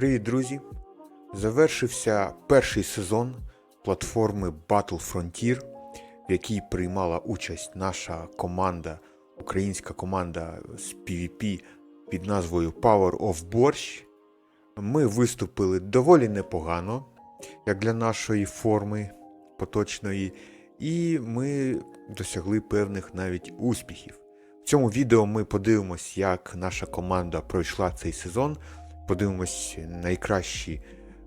Привіт, друзі! Завершився перший сезон платформи Battle Frontier, в якій приймала участь наша команда, українська команда з PvP під назвою Power of Борщ. Ми виступили доволі непогано, як для нашої форми поточної, і ми досягли певних навіть успіхів. В цьому відео ми подивимось, як наша команда пройшла цей сезон. Подивимось найкращі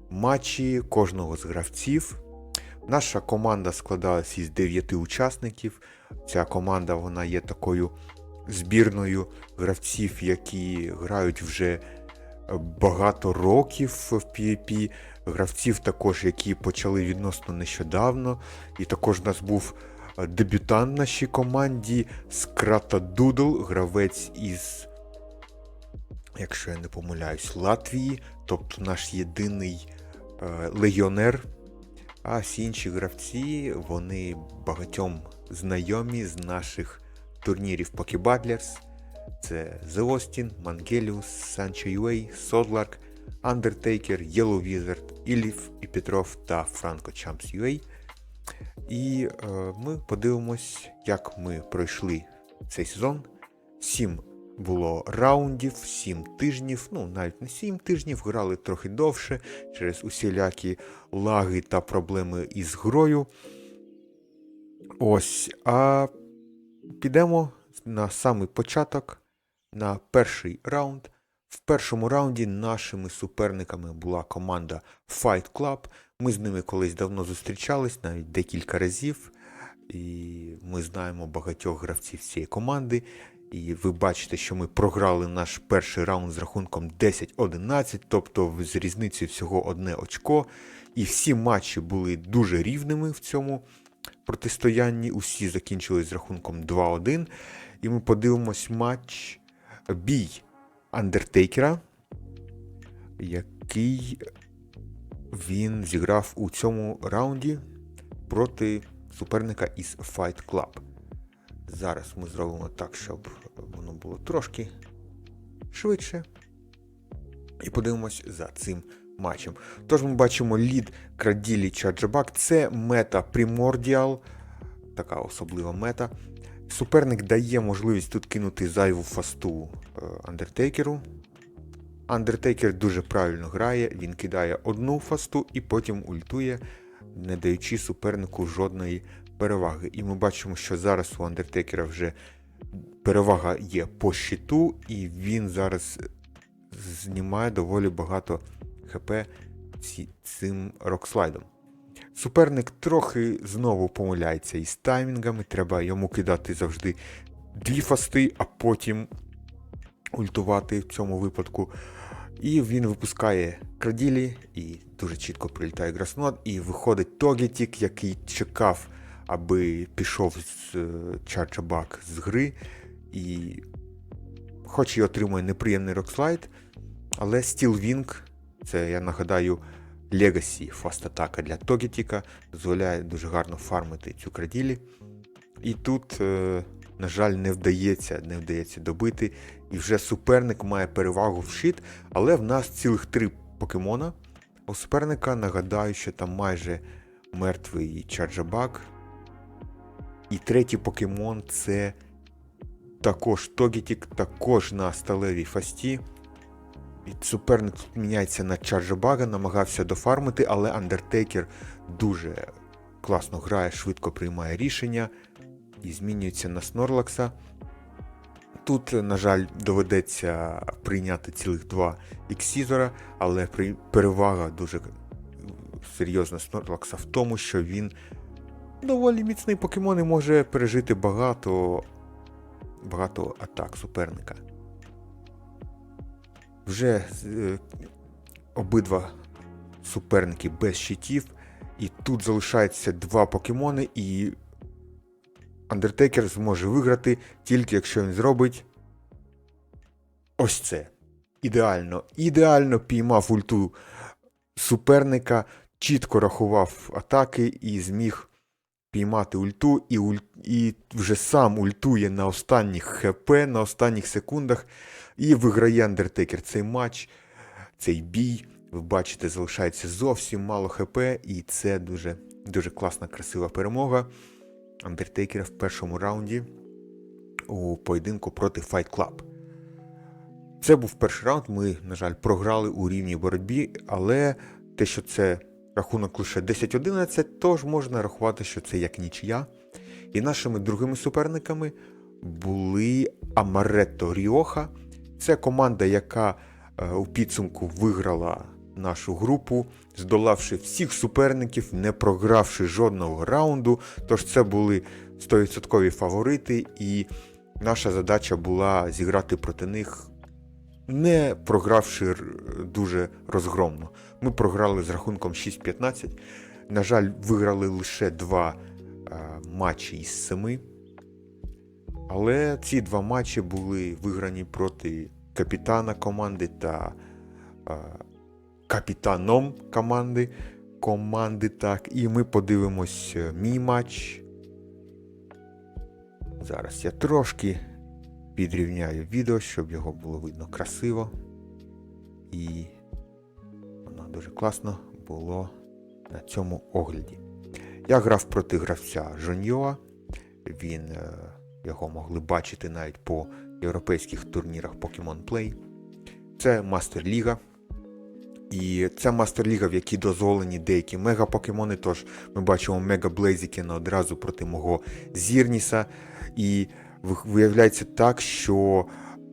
матчі кожного з гравців. Наша команда складалась із 9 учасників. Ця команда вона є такою збірною гравців, які грають вже багато років в PvP. Гравців також, які почали відносно нещодавно. І також у нас був дебютант нашій команді Скрата Дудл, гравець із якщо я не помиляюсь, Латвії, тобто наш єдиний е, легіонер. А всі інші гравці, вони багатьом знайомі з наших турнірів Pokebattlers. Це The Austin, Mangelius, Sancho UA, Sodlark, Undertaker, Yellow Wizard, Ілів і Петров та Franco Champs UA. І е, ми подивимось, як ми пройшли цей сезон. Сім було раундів, 7 тижнів, ну навіть не 7 тижнів, грали трохи довше через усілякі лаги та проблеми із грою. Ось. А підемо на самий початок, на перший раунд. В першому раунді нашими суперниками була команда Fight Club. Ми з ними колись давно зустрічались, навіть декілька разів. І ми знаємо багатьох гравців цієї команди. І ви бачите, що ми програли наш перший раунд з рахунком 10-11, тобто з різницею всього одне очко. І всі матчі були дуже рівними в цьому протистоянні. Усі закінчились з рахунком 2-1. І ми подивимось матч бій Андертейкера, який він зіграв у цьому раунді проти суперника із Fight Club. Зараз ми зробимо так, щоб воно було трошки швидше. І подивимось за цим матчем. Тож ми бачимо лід Краділі Чаджабак. Це мета Primordial, така особлива мета. Суперник дає можливість тут кинути зайву фасту Андертейкеру. Андертейкер дуже правильно грає, він кидає одну фасту і потім ультує, не даючи супернику жодної переваги. І ми бачимо, що зараз у Андертекера вже перевага є по щиту, і він зараз знімає доволі багато ХП цим рокслайдом. Суперник трохи знову помиляється із таймінгами, треба йому кидати завжди дві фасти, а потім ультувати в цьому випадку. І він випускає краділі, і дуже чітко прилітає Граснот, і виходить Тогетік, який чекав аби пішов з Чарчабак з гри, і хоч і отримує неприємний рокслайд, але Wing, це, я нагадаю, Legacy фаст-атака для Тогетіка, дозволяє дуже гарно фармити цю краділі. І тут, на жаль, не вдається не вдається добити. І вже суперник має перевагу в щит, але в нас цілих три покемона. У суперника нагадаю, що там майже мертвий Чарджабак, і третій покемон це також Тогітік, також на сталевій фасті. І Суперник тут міняється на Чарджабага, намагався дофармити, але Андертейкер дуже класно грає, швидко приймає рішення і змінюється на Снорлакса. Тут, на жаль, доведеться прийняти цілих два іксізора, але перевага дуже серйозна Снорлакса в тому, що він доволі міцний покемон і може пережити багато багато атак суперника. Вже е, обидва суперники без щитів, і тут залишається два покемони, і Андертекер зможе виграти тільки якщо він зробить ось це. Ідеально. Ідеально піймав ульту суперника, чітко рахував атаки і зміг піймати ульту, і уль... і вже сам ультує на останніх ХП, на останніх секундах, і виграє Андертекер цей матч, цей бій. Ви бачите, залишається зовсім мало ХП, і це дуже, дуже класна, красива перемога Андертейкера в першому раунді у поєдинку проти Fight Club. Це був перший раунд. Ми, на жаль, програли у рівній боротьбі, але те, що це рахунок лише 10-11, тож можна рахувати, що це як нічия. І нашими другими суперниками були Амаретто Ріоха. Це команда, яка е, у підсумку виграла нашу групу, здолавши всіх суперників, не програвши жодного раунду. Тож це були 100% фаворити, і наша задача була зіграти проти них, не програвши дуже розгромно. Ми програли з рахунком 6-15. На жаль, виграли лише два е, матчі із семи. Але ці два матчі були виграні проти капітана команди та е, капітаном команди. Команди, так. І ми подивимось е, мій матч. Зараз я трошки підрівняю відео, щоб його було видно красиво. І воно дуже класно було на цьому огляді. Я грав проти гравця Жоньоа. Він е, його могли бачити навіть по європейських турнірах Pokemon Play. Це Мастер Ліга. І це Мастер Ліга, в якій дозволені деякі мега-покемони. Тож ми бачимо Мега Блейзікена одразу проти мого Зірніса. І виявляється так, що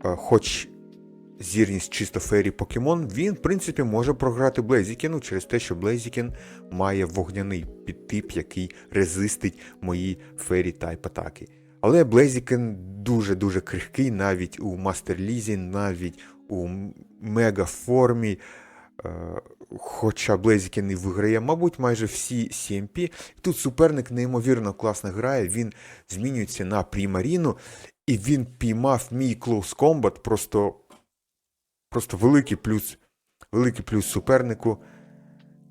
е, хоч Зірніс чисто фері покемон, він, в принципі, може програти Блейзікену через те, що Блейзікен має вогняний підтип, який резистить мої фері тайп атаки. Але Блейзікен дуже-дуже крихкий навіть у Мастерлізі, навіть у мега формі. Е, Хоча Блейзікен і виграє, мабуть, майже всі CMP. Тут суперник неймовірно класно грає, він змінюється на Примаріну, і він піймав мій Close Combat, просто, просто великий плюс, великий плюс супернику.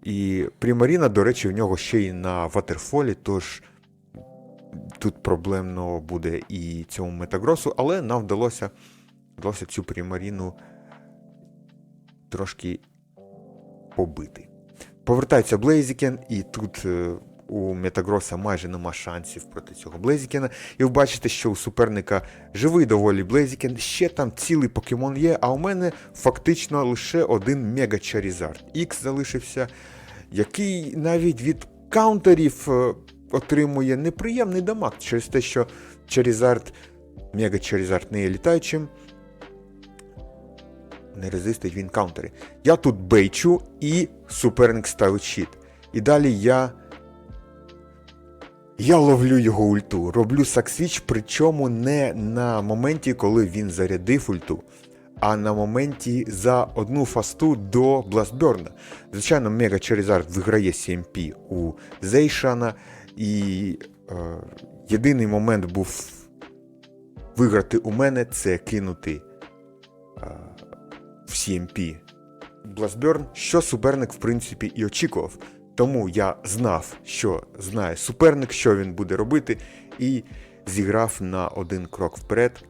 І Примаріна, до речі, в нього ще й на Ватерфолі, тож тут проблемно буде і цьому метагросу, але нам вдалося, вдалося цю Примаріну трошки побити. Повертається Блейзікен, і тут е, у Метагроса майже нема шансів проти цього Блейзікена. І ви бачите, що у суперника живий доволі Блейзікен, ще там цілий покемон є, а у мене фактично лише один Мега Чарізард. Ікс залишився, який навіть від каунтерів е, отримує неприємний дамаг через те, що Чарізард, Мега Чарізард не є літаючим не резистить він каунтери. Я тут бейчу і суперник ставить щит. І далі я. Я ловлю його ульту. Роблю саксвіч, причому не на моменті, коли він зарядив ульту, а на моменті за одну фасту до Бластберна. Звичайно, Мега Черезард виграє CMP у Зейшана, і е, єдиний момент був виграти у мене це кинути е, в CMP Blastburn, що суперник, в принципі, і очікував. Тому я знав, що знає суперник, що він буде робити, і зіграв на один крок вперед.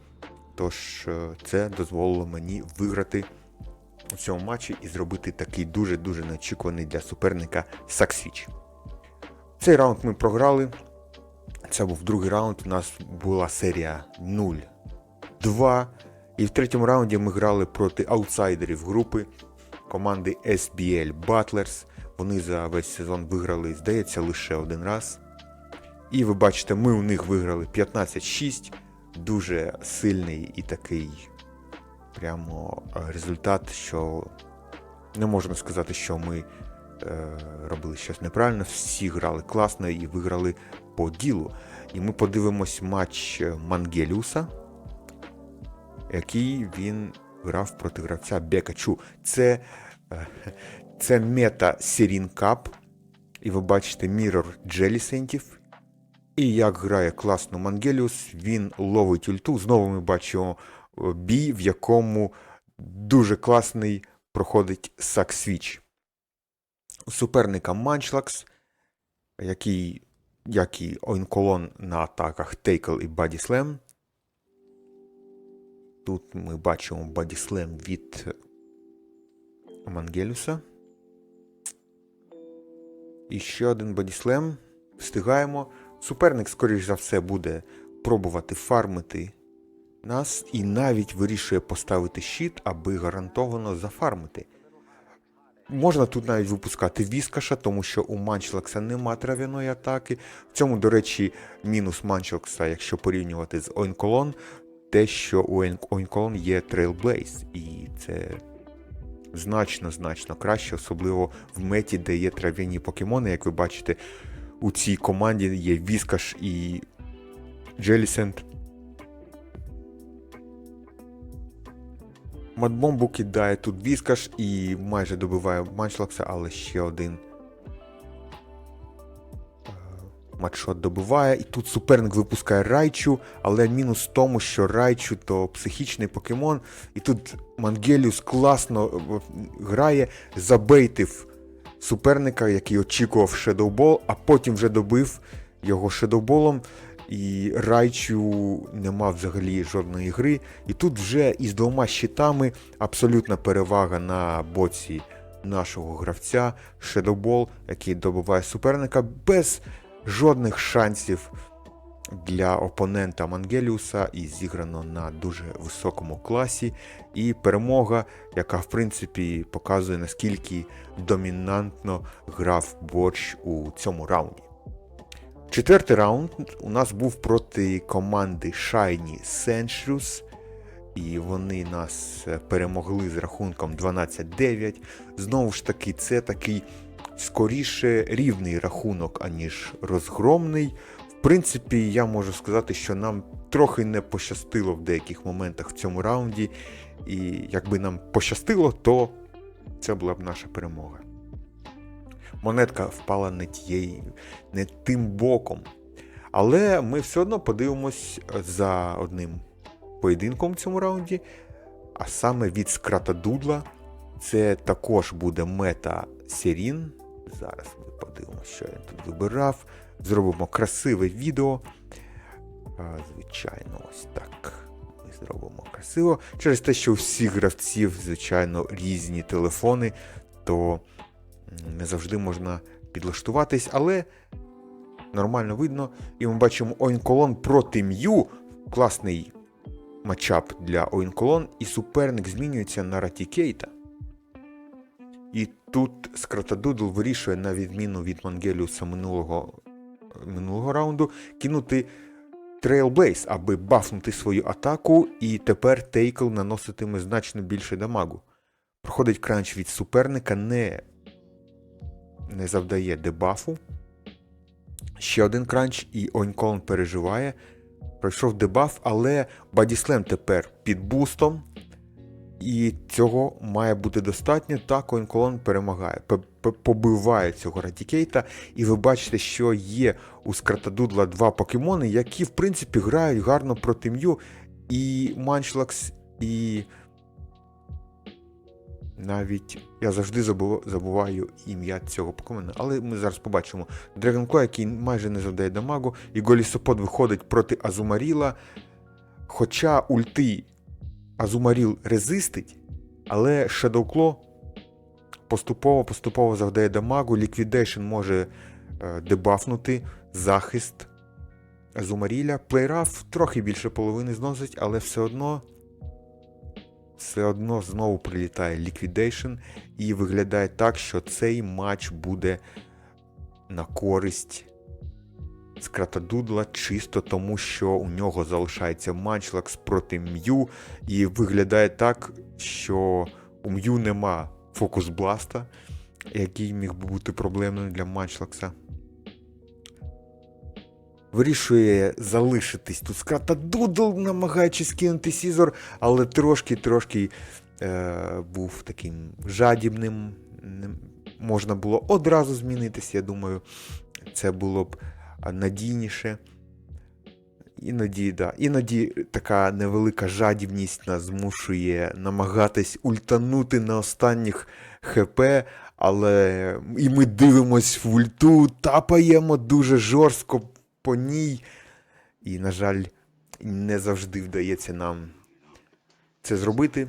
Тож е, це дозволило мені виграти у цьому матчі і зробити такий дуже-дуже неочікуваний для суперника саксвіч. Цей раунд ми програли. Це був другий раунд. У нас була серія 0-2. І в третьому раунді ми грали проти аутсайдерів групи команди SBL Butlers. Вони за весь сезон виграли, здається, лише один раз. І ви бачите, ми у них виграли 15-6. Дуже сильний і такий прямо е, результат, що не можна сказати, що ми е, робили щось неправильно. Всі грали класно і виграли по ділу. І ми подивимось матч Мангеліуса, який він грав проти гравця Бекачу. Це, е, це мета Сірін Кап. І ви бачите Mirror Джелісентів. І як грає класно Мангеліус, він ловить ульту. Знову ми бачимо е, бій, в якому дуже класний проходить саксвіч. У суперника Манчлакс, який, як і Ойнколон на атаках Тейкл і Бодіслем. Тут ми бачимо Бодіслем від Мангелюса. І ще один бодіслем. Встигаємо. Суперник, скоріш за все, буде пробувати фармити нас і навіть вирішує поставити щит, аби гарантовано зафармити. Можна тут навіть випускати віскаша, тому що у Манчлакса нема трав'яної атаки. В цьому, до речі, мінус Манчлакса, якщо порівнювати з Ойнколон, те, що у Ойнколон є Trailblaze, і це значно-значно краще, особливо в меті, де є трав'яні покемони. Як ви бачите, у цій команді є Віскаш і Джелісент. Мадбомбу кидає тут Віскаш і майже добиває Манчлакса, але ще один матшот добиває. І тут суперник випускає Райчу, але мінус в тому, що Райчу то психічний покемон. І тут Мангеліус класно е, грає, забейтив суперника, який очікував Шедоубол, а потім вже добив його шедоуболом. І Райчу нема взагалі жодної гри. І тут вже із двома щитами абсолютна перевага на боці нашого гравця Шедоубол, який добиває суперника без жодних шансів для опонента Мангеліуса і зіграно на дуже високому класі. І перемога, яка в принципі показує наскільки домінантно грав борщ у цьому раунді. Четвертий раунд у нас був проти команди Shiny Sensuous, і вони нас перемогли з рахунком 12-9. Знову ж таки, це такий скоріше рівний рахунок, аніж розгромний. В принципі, я можу сказати, що нам трохи не пощастило в деяких моментах в цьому раунді. І якби нам пощастило, то це була б наша перемога монетка впала не тією, не тим боком. Але ми все одно подивимось за одним поєдинком в цьому раунді, а саме від скрата Дудла. Це також буде мета Серін. Зараз ми подивимося, що я тут вибирав. Зробимо красиве відео. Звичайно, ось так. Ми зробимо красиво. Через те, що у всіх гравців, звичайно, різні телефони, то не завжди можна підлаштуватись, але нормально видно. І ми бачимо Ойнколон проти М'ю. Класний матчап для Ойнколон, і суперник змінюється на Ратікейта. І тут Скратадудл вирішує, на відміну від Мангеліуса минулого минулого раунду, кинути Trailblaze, аби бафнути свою атаку, і тепер Тейкл наноситиме значно більше дамагу. Проходить кранч від суперника, не не завдає дебафу. Ще один кранч, і Оньколон переживає. Пройшов дебаф, але Бадіслем тепер під бустом. І цього має бути достатньо. Так, Оньколон перемагає, побиває цього Радікейта. І ви бачите, що є у Скратадудла два покемони, які, в принципі, грають гарно проти М'ю. І Манчлакс, і навіть я завжди забуваю ім'я цього покемона, але ми зараз побачимо Драгонкло, який майже не завдає дамагу, і Голісопод виходить проти Азумаріла. Хоча ульти Азумаріл резистить, але Shadowclaw поступово-поступово завдає дамагу, Liquidation може е, дебафнути захист Азумаріля. Плейраф трохи більше половини зносить, але все одно все одно знову прилітає Liquidation, і виглядає так, що цей матч буде на користь Скратадудла чисто тому, що у нього залишається матчлакс проти М'ю, і виглядає так, що у М'ю нема фокус бласта, який міг би бути проблемним для матчлакса вирішує залишитись тут скрата Дудл, намагаючись кинути Сізор, але трошки-трошки е, був таким жадібним. Можна було одразу змінитися, я думаю, це було б надійніше. Іноді да, іноді така невелика жадібність нас змушує намагатись ультанути на останніх ХП, але і ми дивимось в ульту, тапаємо дуже жорстко по ній. І, на жаль, не завжди вдається нам це зробити.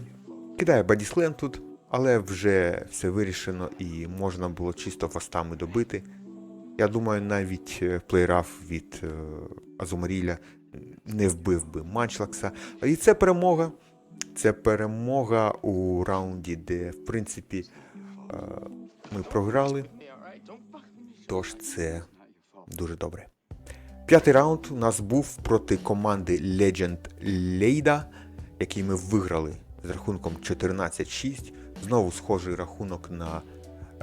Кидає Бадіслем тут, але вже все вирішено і можна було чисто фастами добити. Я думаю, навіть е, плейраф від е, Азумаріля не вбив би Манчлакса. І це перемога. Це перемога у раунді, де, в принципі, е, ми програли. Тож це дуже добре. П'ятий раунд у нас був проти команди Legend Leyda, який ми виграли з рахунком 14-6. Знову схожий рахунок на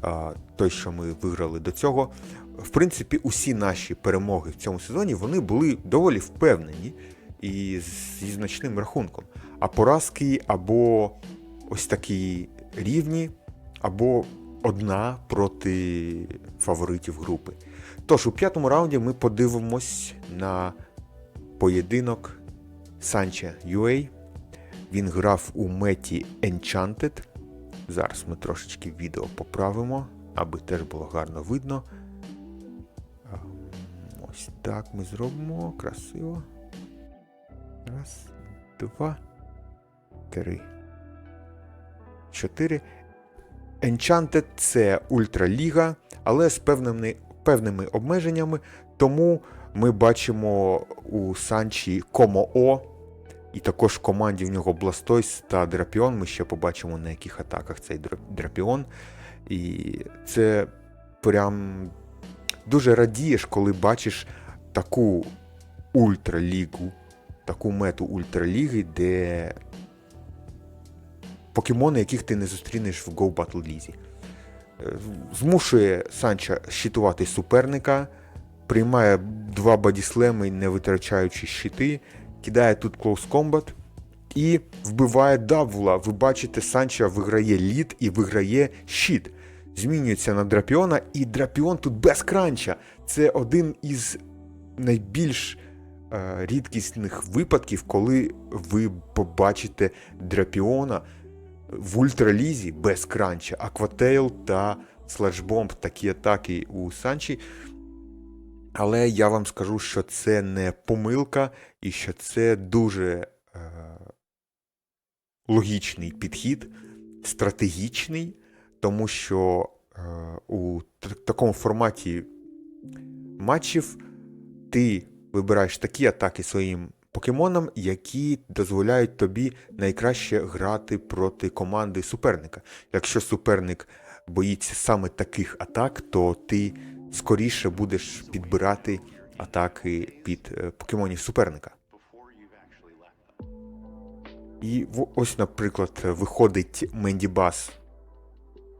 а, той, що ми виграли до цього. В принципі, усі наші перемоги в цьому сезоні вони були доволі впевнені і зі значним рахунком. А поразки або ось такі рівні, або одна проти фаворитів групи. Тож у п'ятому раунді ми подивимось на поєдинок Санча Юей. Він грав у меті Enchanted. Зараз ми трошечки відео поправимо, аби теж було гарно видно. Ось так ми зробимо. Красиво. Раз, два, три. Чотири. Enchanted це ультраліга, але з певними, певними обмеженнями. Тому ми бачимо у Санчі Комо-О, і також в команді в нього Бластойс та Драпіон. Ми ще побачимо, на яких атаках цей Драпіон. І це прям дуже радієш, коли бачиш таку ультралігу, таку мету ультраліги, де покемони, яких ти не зустрінеш в Go Battle Лізі. Е, Змушує Санча щитувати суперника, приймає два бодіслеми, не витрачаючи щити, кидає тут Close Combat і вбиває Дабвула. Ви бачите, Санча виграє лід і виграє щит. Змінюється на Драпіона, і Драпіон тут без кранча. Це один із найбільш е, рідкісних випадків, коли ви побачите Драпіона в ультралізі без кранча, Акватейл та Слешбомб такі атаки у Санчі. Але я вам скажу, що це не помилка і що це дуже е, логічний підхід, стратегічний, тому що е, у такому форматі матчів ти вибираєш такі атаки своїм покемонам, які дозволяють тобі найкраще грати проти команди суперника. Якщо суперник боїться саме таких атак, то ти скоріше будеш підбирати атаки під е, покемонів суперника. І ось, наприклад, виходить Мендібас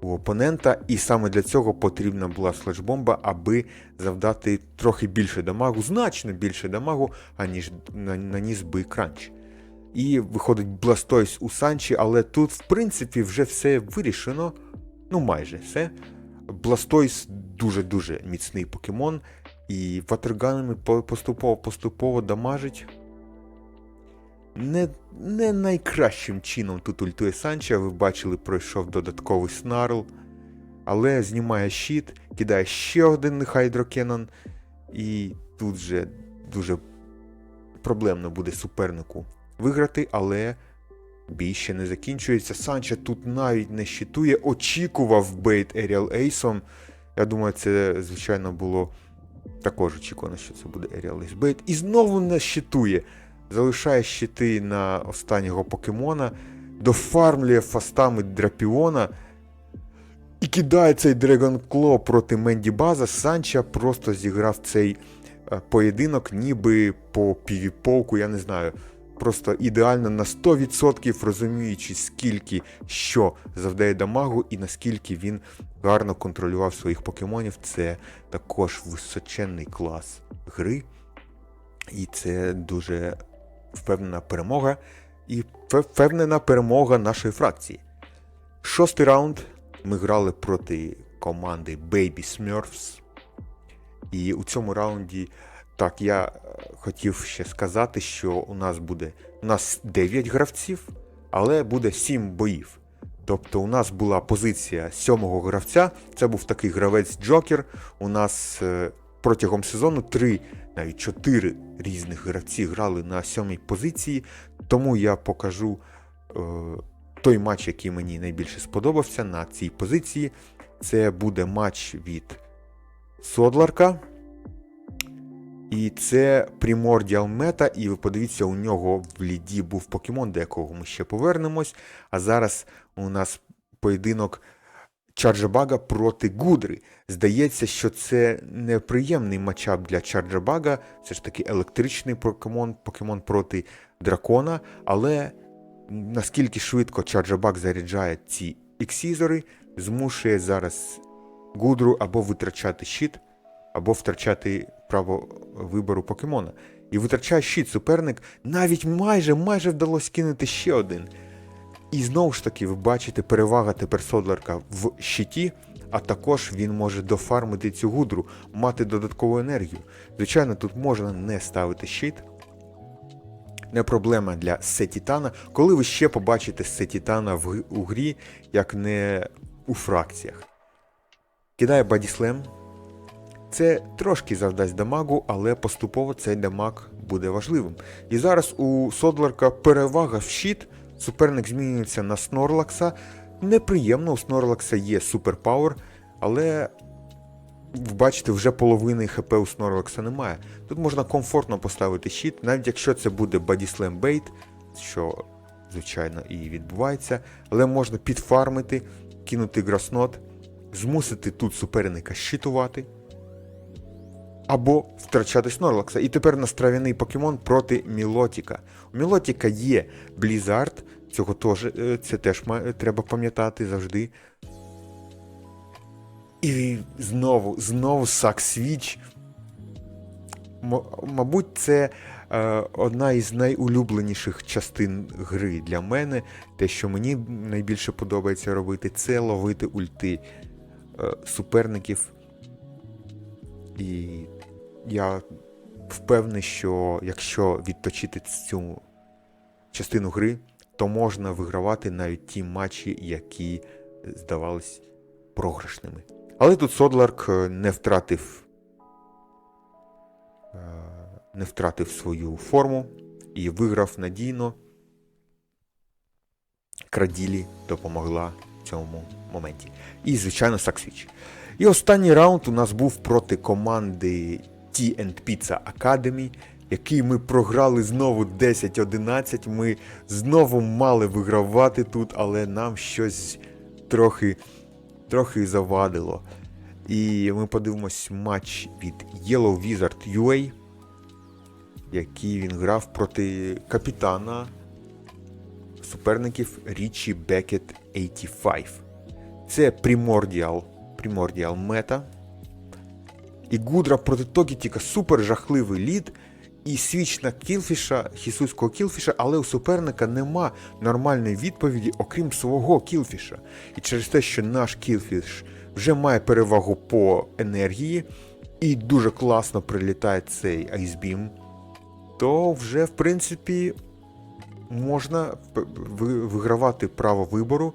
у опонента, і саме для цього потрібна була слешбомба, аби завдати трохи більше дамагу, значно більше дамагу, аніж на- наніс би кранч. І виходить Бластойс у Санчі, але тут, в принципі, вже все вирішено. Ну, майже все. Бластойс дуже-дуже міцний покемон, і ватерганами поступово-поступово дамажить. Не, не найкращим чином тут ультує Санча. Ви бачили, пройшов додатковий снарл. Але знімає щит, кидає ще один хайдрокенон. І тут же дуже проблемно буде супернику виграти, але бій ще не закінчується. Санча тут навіть не щитує, очікував бейт Еріал Ейсом. Я думаю, це, звичайно, було також очікувано, що це буде Еріал Ейс бейт. І знову не щитує. Залишає щити на останнього покемона, дофармлює фастами Драпіона і кидає цей Dragon Claw проти Менді База. Санча просто зіграв цей е, поєдинок, ніби по півіполку, я не знаю. Просто ідеально на 100% розуміючи, скільки що завдає дамагу і наскільки він гарно контролював своїх покемонів. Це також височенний клас гри. І це дуже впевнена перемога. І впевнена перемога нашої фракції. Шостий раунд ми грали проти команди Baby Smurfs. І у цьому раунді, так, я е, хотів ще сказати, що у нас буде у нас 9 гравців, але буде 7 боїв. Тобто у нас була позиція сьомого гравця, це був такий гравець Джокер. У нас е, протягом сезону 3, навіть 4 різних гравці грали на сьомій позиції. Тому я покажу е, той матч, який мені найбільше сподобався на цій позиції. Це буде матч від Содларка. І це Primordial Meta, і ви подивіться, у нього в ліді був покемон, до якого ми ще повернемось. А зараз у нас поєдинок Чарджабага проти Гудри. Здається, що це неприємний матчап для Чарджабага. Це ж таки електричний покемон, покемон проти дракона. Але наскільки швидко Чарджабаг заряджає ці іксізори, змушує зараз Гудру або витрачати щит, або втрачати право вибору покемона. І витрачає щит суперник, навіть майже майже вдалося кинути ще один. І знову ж таки, ви бачите, перевага тепер Содларка в щиті, а також він може дофармити цю гудру, мати додаткову енергію. Звичайно, тут можна не ставити щит. Не проблема для Сетітана, коли ви ще побачите Сетітана в у грі, як не у фракціях. Кидає Бадіслем. Це трошки завдасть дамагу, але поступово цей дамаг буде важливим. І зараз у Содларка перевага в щит. Суперник змінюється на Снорлакса. Неприємно, у Снорлакса є суперпауер, але бачите, вже половини ХП у Снорлакса немає. Тут можна комфортно поставити щит, навіть якщо це буде Бодіслем Бейт, що, звичайно, і відбувається, але можна підфармити, кинути граснот, змусити тут суперника щитувати. Або втрачати Снорлакса. І тепер нас трав'яний покемон проти Мілотіка. У Мілотіка є Блізард, цього теж, е, це теж треба пам'ятати завжди. І знову, знову Саксвіч. М- мабуть, це е, одна із найулюбленіших частин гри для мене. Те, що мені найбільше подобається робити, це ловити ульти е, суперників. І я впевнений, що якщо відточити цю частину гри, то можна вигравати навіть ті матчі, які здавались програшними. Але тут Содларк е, не втратив, е, не втратив свою форму і виграв надійно. Краділі допомогла в цьому моменті. І, звичайно, Саксвіч. І останній раунд у нас був проти команди Tea Pizza Academy, який ми програли знову 10-11. Ми знову мали вигравати тут, але нам щось трохи, трохи завадило. І ми подивимось матч від Yellow Wizard UA, який він грав проти капітана суперників Річі Бекет 85. Це Primordial, Primordial Meta. І Гудра проти Тогітіка супер жахливий лід. І свіч на кілфіша, хісуського кілфіша, але у суперника нема нормальної відповіді, окрім свого кілфіша. І через те, що наш кілфіш вже має перевагу по енергії, і дуже класно прилітає цей айсбім, то вже, в принципі, можна вигравати право вибору,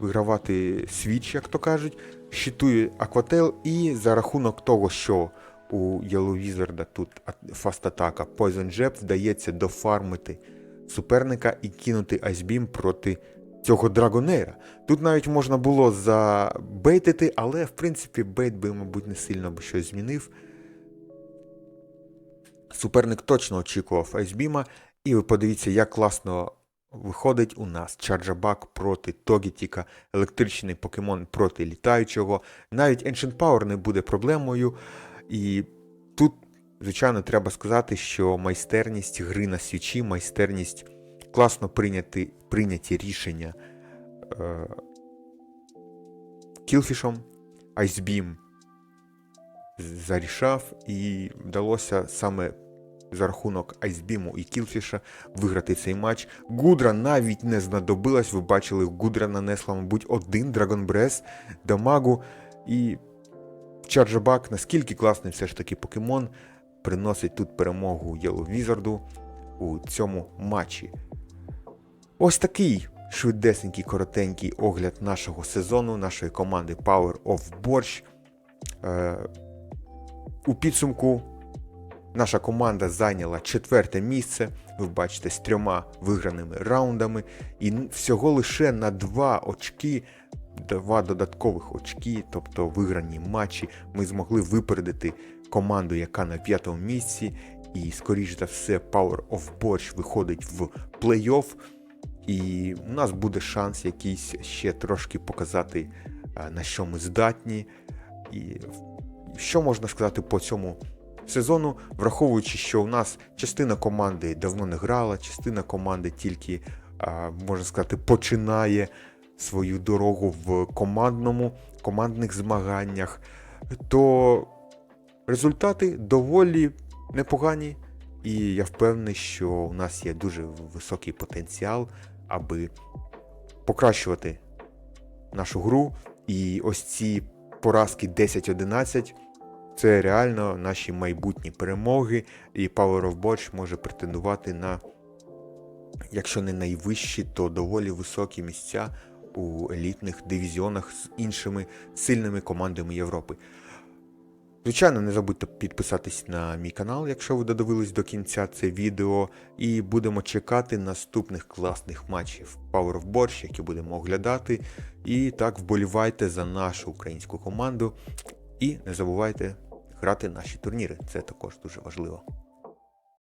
вигравати свіч, як то кажуть, щитує Аквател, і за рахунок того, що у Wizard тут фаст атака Poison Jab вдається дофармити суперника і кинути айсбім проти цього драгонера. Тут навіть можна було забейтити, але в принципі бейт би, мабуть, не сильно б щось змінив. Суперник точно очікував айсбіма, і ви подивіться, як класно виходить у нас Чарджабак проти Тогітіка, електричний покемон проти літаючого. Навіть Ancient Power не буде проблемою. І тут, звичайно, треба сказати, що майстерність гри на свічі, майстерність класно прийняти, прийняті рішення е, кілфішом, Айсбім зарішав, і вдалося саме за рахунок Айсбіму і Кілфіша виграти цей матч. Гудра навіть не знадобилась. Ви бачили, Гудра нанесла, мабуть, один Dragon Breath дамагу. І Чарджабак, наскільки класний все ж таки покемон, приносить тут перемогу Yellow Wizard у цьому матчі. Ось такий швидесенький, коротенький огляд нашого сезону, нашої команди Power of Борщ. Е, у підсумку наша команда зайняла четверте місце. Ви бачите, з трьома виграними раундами. І всього лише на два очки два додаткових очки, тобто виграні матчі, ми змогли випередити команду, яка на п'ятому місці, і, скоріш за все, Power of Борщ виходить в плей-офф. І у нас буде шанс якийсь ще трошки показати, е, на що ми здатні. І що можна сказати по цьому сезону, враховуючи, що у нас частина команди давно не грала, частина команди тільки, можна сказати, починає свою дорогу в командному, командних змаганнях, то результати доволі непогані. І я впевнений, що у нас є дуже високий потенціал, аби покращувати нашу гру. І ось ці поразки 10-11 це реально наші майбутні перемоги, і Power of Boch може претендувати на, якщо не найвищі, то доволі високі місця у елітних дивізіонах з іншими сильними командами Європи. Звичайно, не забудьте підписатись на мій канал, якщо ви додивились до кінця це відео, і будемо чекати наступних класних матчів Power of Борщ, які будемо оглядати. І так вболівайте за нашу українську команду. І не забувайте грати наші турніри. Це також дуже важливо.